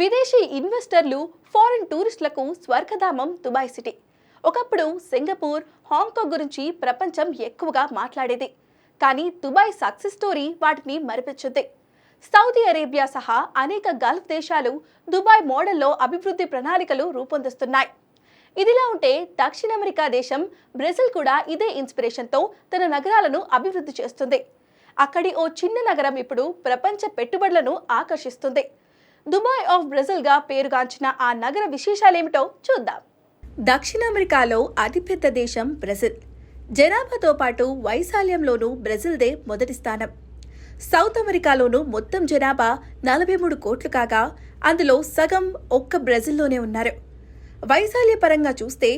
విదేశీ ఇన్వెస్టర్లు ఫారిన్ టూరిస్టులకు స్వర్గధామం దుబాయ్ సిటీ. ఒకప్పుడు సింగపూర్ హాంకాంగ్ గురించి ప్రపంచం ఎక్కువగా మాట్లాడేది. కానీ దుబాయ్ సక్సెస్ స్టోరీ వాటిని మరిపించింది. సౌదీ అరేబియా సహా అనేక గల్ఫ్ దేశాలు దుబాయ్ మోడల్లో అభివృద్ధి ప్రణాళికలు రూపొందిస్తున్నాయి. ఇదిలా ఉంటే దక్షిణ అమెరికా దేశం బ్రెజిల్ కూడా ఇదే ఇన్స్పిరేషన్తో తన నగరాలను అభివృద్ధి చేస్తుంది. అక్కడి ఓ చిన్న నగరం ఇప్పుడు ప్రపంచ పెట్టుబడులను ఆకర్షిస్తుంది. దుబాయ్ ఆఫ్ బ్రెజిల్గా పేరుగాంచిన ఆ నగర విశేషాలేమిటో చూద్దాం. దక్షిణ అమెరికాలో అతిపెద్ద దేశం బ్రెజిల్. జనాభాతో పాటు వైశాల్యంలోనూ బ్రెజిల్దే మొదటి స్థానం. సౌత్ అమెరికాలోనూ మొత్తం జనాభా నలభై మూడు కోట్లు కాగా అందులో సగం ఒక్క బ్రెజిల్లోనే ఉన్నారు. వైశాల్యపరంగా చూస్తే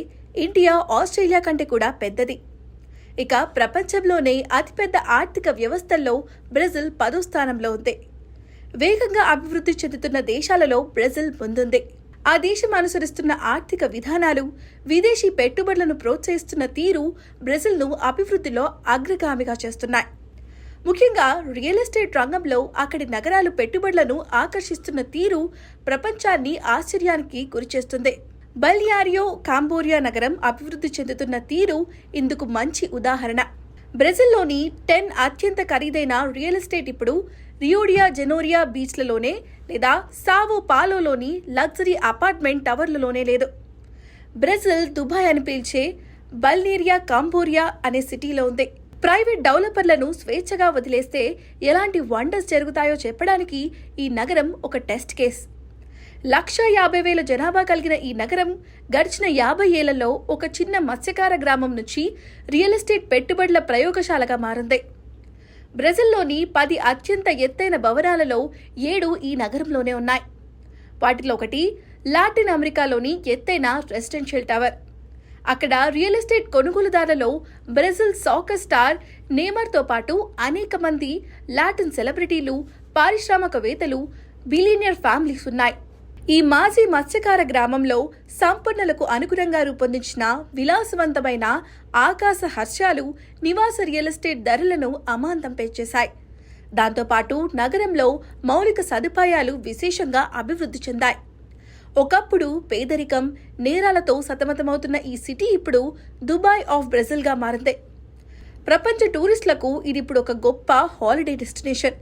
ఇండియా ఆస్ట్రేలియా కంటే కూడా పెద్దది. ఇక ప్రపంచంలోనే అతిపెద్ద ఆర్థిక వ్యవస్థల్లో బ్రెజిల్ పదో స్థానంలో ఉంది. వేగంగా అభివృద్ధి చెందుతున్న దేశాలలో బ్రెజిల్ ముందుంది. ఆ దేశం అనుసరిస్తున్న ఆర్థిక విధానాలు విదేశీ పెట్టుబడులను ప్రోత్సహిస్తున్న తీరు బ్రెజిల్ను అభివృద్ధిలో అగ్రగామిగా చేస్తున్నాయి. ముఖ్యంగా రియల్ ఎస్టేట్ రంగంలో అక్కడి నగరాలు పెట్టుబడులను ఆకర్షిస్తున్న తీరు ప్రపంచాన్ని ఆశ్చర్యానికి గురిచేస్తుంది. బల్యారియో కాంబోరియా నగరం అభివృద్ధి చెందుతున్న తీరు ఇందుకు మంచి ఉదాహరణ. బ్రెజిల్లోని టెన్ అత్యంత ఖరీదైన రియల్ ఎస్టేట్ ఇప్పుడు రియోడియా జెనోరియా బీచ్లలోనే లేదా సావో పాలోలోని లగ్జరీ అపార్ట్మెంట్ టవర్లలోనే లేదు. బ్రెజిల్ దుబాయ్ అని పిలిచే బల్నేరియా కాంబోరియా అనే సిటీలో ఉంది. ప్రైవేట్ డెవలపర్లను స్వేచ్ఛగా వదిలేస్తే ఎలాంటి వండర్స్ జరుగుతాయో చెప్పడానికి ఈ నగరం ఒక టెస్ట్ కేస్. లక్ష యాభై వేల జనాభా కలిగిన ఈ నగరం గడిచిన యాభై ఏళ్ళలో ఒక చిన్న మత్స్యకార గ్రామం నుంచి రియల్ ఎస్టేట్ పెట్టుబడుల ప్రయోగశాలగా మారింది. బ్రెజిల్లోని పది అత్యంత ఎత్తైన భవనాలలో ఏడు ఈ నగరంలోనే ఉన్నాయి. వాటిలో ఒకటి లాటిన్ అమెరికాలోని ఎత్తైన రెసిడెన్షియల్ టవర్. అక్కడ రియల్ ఎస్టేట్ కొనుగోలుదారులలో బ్రెజిల్ సాకర్ స్టార్ నేమర్తో పాటు అనేక మంది లాటిన్ సెలబ్రిటీలు పారిశ్రామికవేత్తలు బిలీనియర్ ఫ్యామిలీస్ ఉన్నాయి. ఈ మాజీ మత్స్యకార గ్రామంలో సంపన్నులకు అనుగుణంగా రూపొందించిన విలాసవంతమైన ఆకాశ హర్షాలు నివాస రియల్ ఎస్టేట్ ధరలను అమాంతం పెంచేశాయి. దాంతోపాటు నగరంలో మౌలిక సదుపాయాలు విశేషంగా అభివృద్ధి చెందాయి. ఒకప్పుడు పేదరికం నేరాలతో సతమతమవుతున్న ఈ సిటీ ఇప్పుడు దుబాయ్ ఆఫ్ బ్రెజిల్గా మారింది. ప్రపంచ టూరిస్టులకు ఇది ఇప్పుడు ఒక గొప్ప హాలిడే డెస్టినేషన్.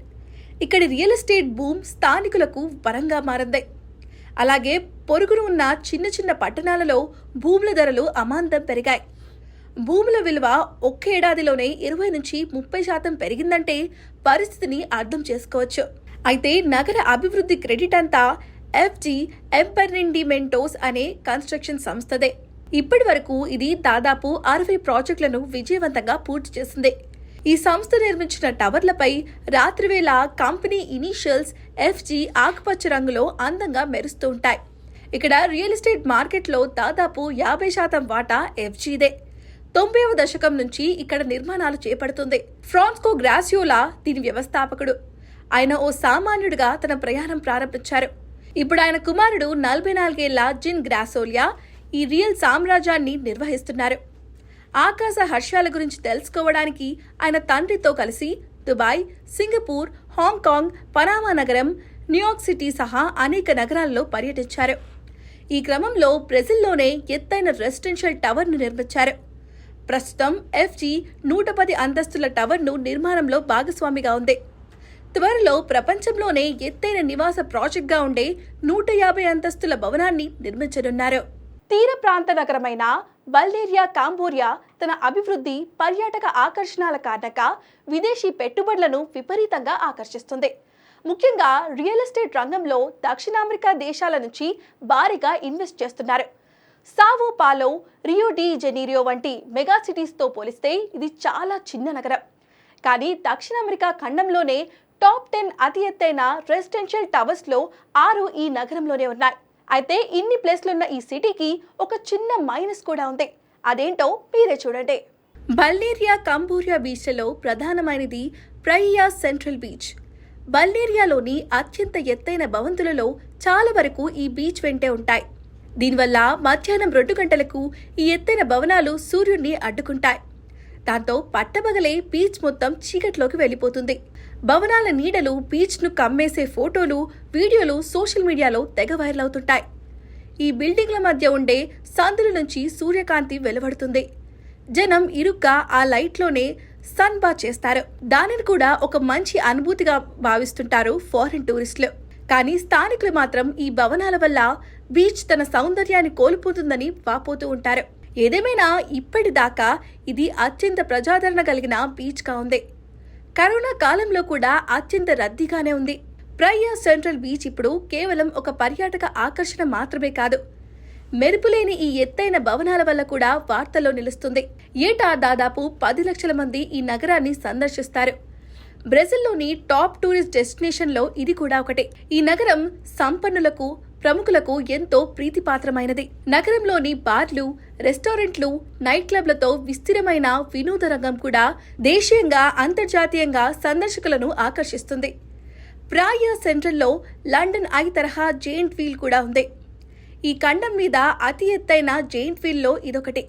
ఇక్కడి రియల్ ఎస్టేట్ భూమ్ స్థానికులకు వరంగా మారింది. అలాగే పొరుగును ఉన్న చిన్న చిన్న పట్టణాలలో భూముల ధరలు అమాంతం పెరిగాయి. భూముల విలువ ఒక్క ఏడాదిలోనే ఇరవై నుంచి ముప్పై శాతం పెరిగిందంటే పరిస్థితిని అర్థం చేసుకోవచ్చు. అయితే నగర అభివృద్ధి క్రెడిట్ అంతా ఎఫ్జి ఎంపర్నిండిమెంటోస్ అనే కన్స్ట్రక్షన్ సంస్థదే. ఇప్పటి వరకు ఇది దాదాపు అరవై ప్రాజెక్టులను విజయవంతంగా పూర్తి చేసింది. ఈ సంస్థ నిర్మించిన టవర్లపై రాత్రివేళ కంపెనీ ఇనీషియల్స్ ఎఫ్జి ఆకుపచ్చ రంగులో అందంగా మెరుస్తూ ఉంటాయి. ఇక్కడ రియల్ ఎస్టేట్ మార్కెట్లో దాదాపు యాభై శాతం వాటా ఎఫ్జీదే. తొంభైవ దశకం నుంచి ఇక్కడ నిర్మాణాలు చేపడుతుంది. ఫ్రాన్స్కో గ్రాసియోలా దీని వ్యవస్థాపకుడు. ఆయన ఓ సామాన్యుడిగా తన ప్రయాణం ప్రారంభించారు. ఇప్పుడు ఆయన కుమారుడు నలభై నాలుగేళ్ళ జిన్ గ్రాసోలియా ఈ రియల్ సామ్రాజ్యాన్ని నిర్వహిస్తున్నారు. ఆకాశ హర్షాల గురించి తెలుసుకోవడానికి ఆయన తండ్రితో కలిసి Dubai Singapore Hong Kong Panama నగరం న్యూయార్క్ సిటీ సహా అనేక నగరాల్లో పర్యటించారు. ఈ క్రమంలో బ్రెజిల్లోనే ఎత్తైన రెసిడెన్షియల్ టవర్ను నిర్మించారు. ప్రస్తుతం ఎఫ్జీ నూట పది అంతస్తుల టవర్ను నిర్మాణంలో భాగస్వామిగా ఉంది. త్వరలో ప్రపంచంలోనే ఎత్తైన నివాస ప్రాజెక్ట్గా ఉండే నూట యాభై అంతస్తుల భవనాన్ని నిర్మించనున్నారు. తీర ప్రాంత నగరమైన బల్గేరియా కాంబోరియా తన అభివృద్ధి పర్యాటక ఆకర్షణల కారణంగా విదేశీ పెట్టుబడులను విపరీతంగా ఆకర్షిస్తుంది. ముఖ్యంగా రియల్ ఎస్టేట్ రంగంలో దక్షిణ అమెరికా దేశాల నుంచి భారీగా ఇన్వెస్ట్ చేస్తున్నారు. సావో పాలో రియో డి జెనీరియో వంటి మెగా సిటీస్తో పోలిస్తే ఇది చాలా చిన్న నగరం. కానీ దక్షిణ అమెరికా ఖండంలోనే టాప్ టెన్ అతి ఎత్తైన రెసిడెన్షియల్ టవర్స్లో ఆరు ఈ నగరంలోనే ఉన్నాయి. అయితే ఇన్ని ప్లేస్లున్న ఈ సిటీకి ఒక చిన్న మైనస్ కూడా ఉంది. అదేంటో మీరే చూడండి. బల్నేరియా కంబూరియా బీచ్లలో ప్రధానమైనది ప్రైయా సెంట్రల్ బీచ్. బల్నేరియాలోని అత్యంత ఎత్తైన భవంతులలో చాలా వరకు ఈ బీచ్ వెంటే ఉంటాయి. దీనివల్ల మధ్యాహ్నం రెండు గంటలకు ఈ ఎత్తైన భవనాలు సూర్యుడిని అడ్డుకుంటాయి. దాంతో పట్టబగలే బీచ్ మొత్తం చీకట్లోకి వెళ్ళిపోతుంది. భవనాల నీడలు బీచ్ను కమ్మేసే ఫోటోలు వీడియోలు సోషల్ మీడియాలో తెగ వైరల్ అవుతుంటాయి. ఈ బిల్డింగ్ల మధ్య ఉండే సందుల నుంచి సూర్యకాంతి వెలువడుతుంది. జనం ఇరుగ్గా ఆ లైట్లోనే సన్ బా చేస్తారు. దానిని కూడా ఒక మంచి అనుభూతిగా భావిస్తుంటారు ఫారిన్ టూరిస్టులు. కానీ స్థానికులు మాత్రం ఈ భవనాల వల్ల బీచ్ తన సౌందర్యాన్ని కోల్పోతుందని వాపోతూ ఉంటారు. ఏదేమైనా ఇప్పటిదాకా ఇది అత్యంత ప్రజాదరణ కలిగిన బీచ్గా ఉంది. కరోనా కాలంలో కూడా అత్యంత రద్దీగానే ఉంది. ప్రయ్యా సెంట్రల్ బీచ్ ఇప్పుడు కేవలం ఒక పర్యాటక ఆకర్షణ మాత్రమే కాదు. మెరుపులేని ఈ ఎత్తైన భవనాల వల్ల కూడా వార్తల్లో నిలుస్తుంది. ఏటా దాదాపు పది లక్షల మంది ఈ నగరాన్ని సందర్శిస్తారు. బ్రెజిల్లోని టాప్ టూరిస్ట్ డెస్టినేషన్లో ఇది కూడా ఒకటి. ఈ నగరం సంపన్నులకు ప్రముఖులకు ఎంతో ప్రీతిపాత్రమైనది. నగరంలోని బార్లు రెస్టారెంట్లు నైట్ క్లబ్లతో విస్తీరమైన వినోద రంగం కూడా దేశీయంగా అంతర్జాతీయంగా సందర్శకులను ఆకర్షిస్తుంది. ప్రాయ సెంట్రల్లో లండన్ ఐ తరహా జెయింట్ వీల్ కూడా ఉంది. ఈ ఖండం మీద అతి ఎత్తైన జెయింట్ వీల్లో ఇదొకటి.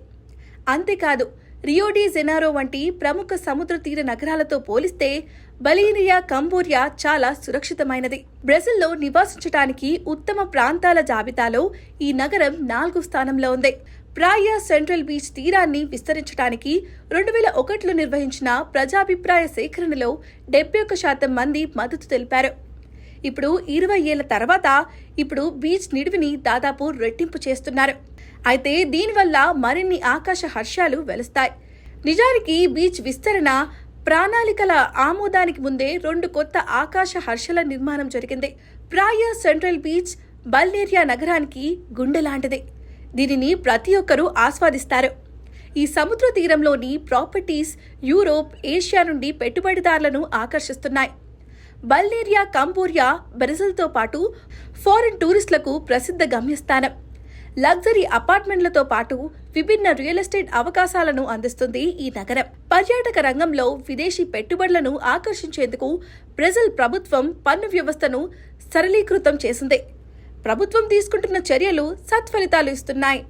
అంతేకాదు రియోడి జెనారో వంటి ప్రముఖ సముద్ర తీర నగరాలతో పోలిస్తే బలీనియా కంబోరియా చాలా సురక్షితమైనది. బ్రెజిల్లో నివాసించటానికి ఉత్తమ ప్రాంతాల జాబితాలో ఈ నగరం నాలుగు స్థానంలో ఉంది. ప్రాయ సెంట్రల్ బీచ్ తీరాన్ని విస్తరించడానికి రెండు వేల ఒకటిలో నిర్వహించిన ప్రజాభిప్రాయ సేకరణలో డెబ్బై ఒక్క శాతం మంది మద్దతు తెలిపారు. ఇప్పుడు ఇరవై ఏళ్ళ తర్వాత ఇప్పుడు బీచ్ నిడివిని దాదాపు రెట్టింపు చేస్తున్నారు. అయితే దీనివల్ల మరిన్ని ఆకాశ హర్షాలు వెలుస్తాయి. నిజానికి బీచ్ విస్తరణ ప్రణాళికల ఆమోదానికి ముందే రెండు కొత్త ఆకాశ హర్షల నిర్మాణం జరిగింది. ప్రాయ సెంట్రల్ బీచ్ బల్నేరియా నగరానికి గుండె లాంటిది. దీనిని ప్రతి ఒక్కరూ ఆస్వాదిస్తారు. ఈ సముద్ర తీరంలోని ప్రాపర్టీస్ యూరోప్ ఏషియా నుండి పెట్టుబడిదారులను ఆకర్షిస్తున్నాయి. బల్నేరియా కంబోరియా బ్రెజిల్తో పాటు ఫారిన్ టూరిస్టులకు ప్రసిద్ధ గమ్యస్థానం. లగ్జరీ అపార్ట్మెంట్లతో పాటు విభిన్న రియల్ ఎస్టేట్ అవకాశాలను అందిస్తుంది ఈ నగరం. పర్యాటక రంగంలో విదేశీ పెట్టుబడులను ఆకర్షించేందుకు బ్రెజిల్ ప్రభుత్వం పన్ను వ్యవస్థను సరళీకృతం చేసింది. ప్రభుత్వం తీసుకుంటున్న చర్యలు సత్ఫలితాలు ఇస్తున్నాయి.